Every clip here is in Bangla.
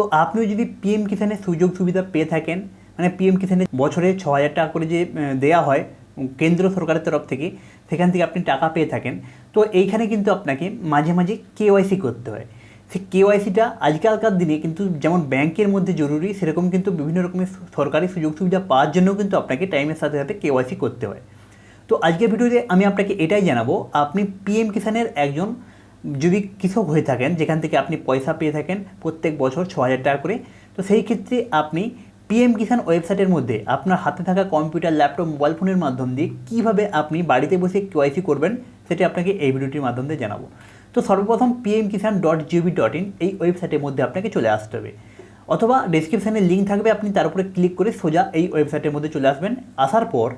তো আপনিও যদি পিএম কিষানের সুযোগ সুবিধা পেয়ে থাকেন মানে পিএম কিষানে বছরে ছ হাজার টাকা করে যে দেয়া হয় কেন্দ্র সরকারের তরফ থেকে, সেখান থেকে আপনি টাকা পেয়ে থাকেন। তো এইখানে কিন্তু আপনাকে মাঝে মাঝে কেওয়াইসি করতে হয়। সেই কেওয়াইসিটা আজকালকার দিনে কিন্তু যেমন ব্যাংকের মধ্যে জরুরি, সেরকম কিন্তু বিভিন্ন রকমের সরকারি সুযোগ সুবিধা পাওয়ার জন্য কিন্তু আপনাকে টাইমের সাথে সাথে কেওয়াইসি করতে হয়। তো আজকের ভিডিওতে আমি আপনাকে এটাই জানাব, আপনি পিএম কিষানের একজন যদি কৃষক হয়ে থাকেন, যেখান থেকে আপনি পয়সা পেয়ে থাকেন, প্রত্যেক বছর ছ হাজার টাকা করে, তো সেই ক্ষেত্রে আপনি পিএম কিষান ওয়েবসাইটের মধ্যে আপনার হাতে থাকা কম্পিউটার, ল্যাপটপ, মোবাইল ফোনের মাধ্যম দিয়ে কীভাবে আপনি বাড়িতে বসে কেওয়াইসি করবেন, সেটা আপনাকে এই ভিডিওটির মাধ্যম জানাব। তো সর্বপ্রথম PM Kisan dot GOV dot in এই ওয়েবসাইটের মধ্যে আপনাকে চলে আসতে হবে। অথবা ডেসক্রিপশানে লিঙ্ক থাকবে, আপনি তার উপরে ক্লিক করে সোজা এই ওয়েবসাইটের মধ্যে চলে আসবেন। আসার পর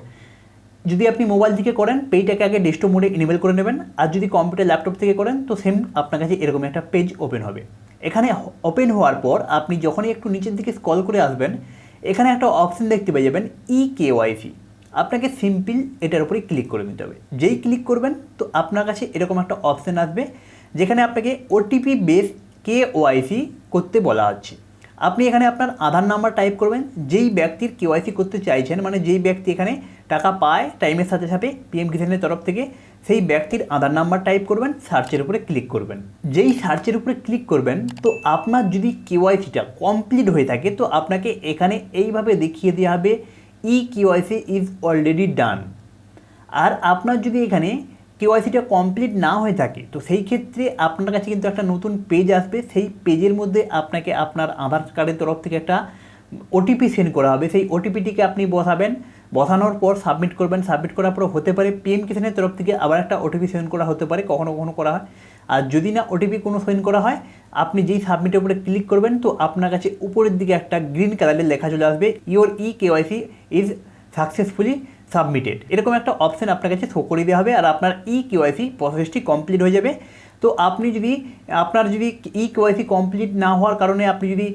যদি আপনি মোবাইল থেকে করেন পেজটাকে আগে ডেস্কটপ মোডে ইনেবল করে নেবেন। আর যদি কম্পিউটার ল্যাপটপ থেকে করেন, তো সেম আপনার কাছে এরকম একটা পেজ ওপেন হবে। এখানে ওপেন হওয়ার পর আপনি যখনই একটু নিচের দিকে স্কল করে আসবেন, এখানে একটা অপশন দেখতে পেয়ে যাবেন ই কেওয়াইসি আপনাকে সিম্পল এটার উপরে ক্লিক করে নিতে হবে। যেই ক্লিক করবেন, তো আপনার কাছে এরকম একটা অপশন আসবে, যেখানে আপনাকে ওটিপি বেস কে ওয়াইসি করতে বলা হচ্ছে। আপনি এখানে আপনার আধার নাম্বার টাইপ করবেন, যেই ব্যক্তির কেওয়াইসি করতে চাইছেন মানে যেই ব্যক্তি এখানে টাকা পায় টাইমের সাথে সাথে পিএম কিষানের তরফ থেকে সেই ব্যক্তির আধার নাম্বার টাইপ করবেন সার্চের উপরে ক্লিক করবেন। যেই সার্চের উপরে ক্লিক করবেন, তো আপনার যদি কেওয়াইসিটা কমপ্লিট হয়ে থাকে, তো আপনাকে এখানে এইভাবে দেখিয়ে দেওয়া হবে e KYC is already done আর আপনার যদি এখানে কেওয়াইসিটা কমপ্লিট না হয়ে থাকে, তো সেই ক্ষেত্রে আপনার কাছে কিন্তু একটা নতুন পেজ আসবে। সেই পেজের মধ্যে আপনাকে আপনার আধার কার্ডের তরফ থেকে একটা ওটিপি সেন্ড করা হবে। সেই ওটিপিটিকে আপনি বসাবেন। বসানোর পর সাবমিট করবেন। সাবমিট করার পর হতে পারে পিএম কিষানের তরফ থেকে আবার একটা ওটিপি সেন্ড করা হতে পারে, কখনো কখনো করা হয়। আর যদি না ওটিপি কোনো সেন্ড করা হয়, আপনি যেই সাবমিটের উপরে ক্লিক করবেন, তো আপনার কাছে উপরের দিকে একটা গ্রিন কালারের লেখা চলে আসবে your e KYC is successfully submitted. এরকম একটা অপশন আপনার কাছে শো করে দেওয়া হবে আর আপনার ই কেওয়াইসি প্রসেসটি কমপ্লিট হয়ে যাবে। তো আপনি যদি, আপনার যদি ই কেওয়াইসি কমপ্লিট না হওয়ার কারণে আপনি যদি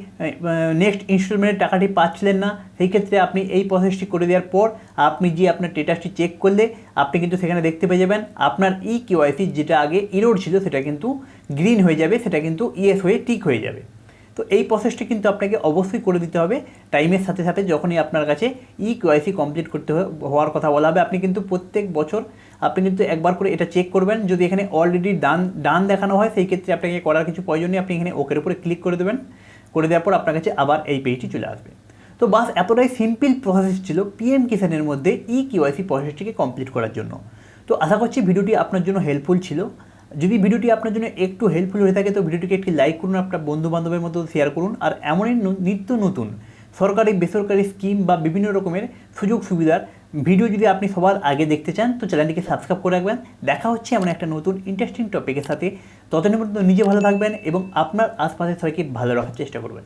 নেক্সট ইনস্টলমেন্টের টাকাটি পাচ্ছিলেন না, সেই ক্ষেত্রে আপনি এই প্রসেসটি করে দেওয়ার পর আপনি যে আপনার স্টেটাসটি চেক করলে, আপনি কিন্তু সেখানে দেখতে পেয়ে যাবেন আপনার ই কেওয়াইসি যেটা আগে ইরোড ছিল সেটা কিন্তু গ্রিন হয়ে যাবে, সেটা কিন্তু ইয়েস হয়ে টিক হয়ে যাবে। তো এই প্রসেসটি কিন্তু আপনাকে অবশ্যই করে দিতে হবে। টাইমের সাথে সাথে যখনই আপনার কাছে ই কেওয়াইসি কমপ্লিট করতে হওয়ার কথা বলা হবে, আপনি কিন্তু প্রত্যেক বছর আপনি কিন্তু একবার করে এটা চেক করবেন। যদি এখানে অলরেডি ডান ডান দেখানো হয়, সেই ক্ষেত্রে আপনাকে করার কিছু প্রয়োজন নেই। আপনি এখানে ওকের উপরে ক্লিক করে দেবেন। করে দেওয়ার পর আপনার কাছে আবার এই পেজটি চলে আসবে। তো বাস এতটাই সিম্পল প্রসেস ছিল পিএম কিষানের মধ্যে ই কেওয়াইসি প্রসেসটিকে কমপ্লিট করার জন্য। তো আশা করছি ভিডিওটি আপনার জন্য হেল্পফুল ছিল। যদি ভিডিওটি আপনার জন্য একটু হেল্পফুল হয়ে থাকে, তো ভিডিওটিকে একটি লাইক করুন, আপনার বন্ধু বান্ধবের মতো শেয়ার করুন। আর এমনই নিত্য নতুন সরকারি, বেসরকারি স্কিম বা বিভিন্ন রকমের সুযোগ সুবিধার ভিডিও যদি আপনি সবার আগে দেখতে চান, তো চ্যানেলটিকে সাবস্ক্রাইব করে রাখবেন। দেখা হচ্ছে এমন একটা নতুন ইন্টারেস্টিং টপিকের সাথে। ততদিনের মধ্যে নিজে ভালো থাকবেন এবং আপনার আশপাশের সবাইকে ভালো রাখার চেষ্টা করবেন।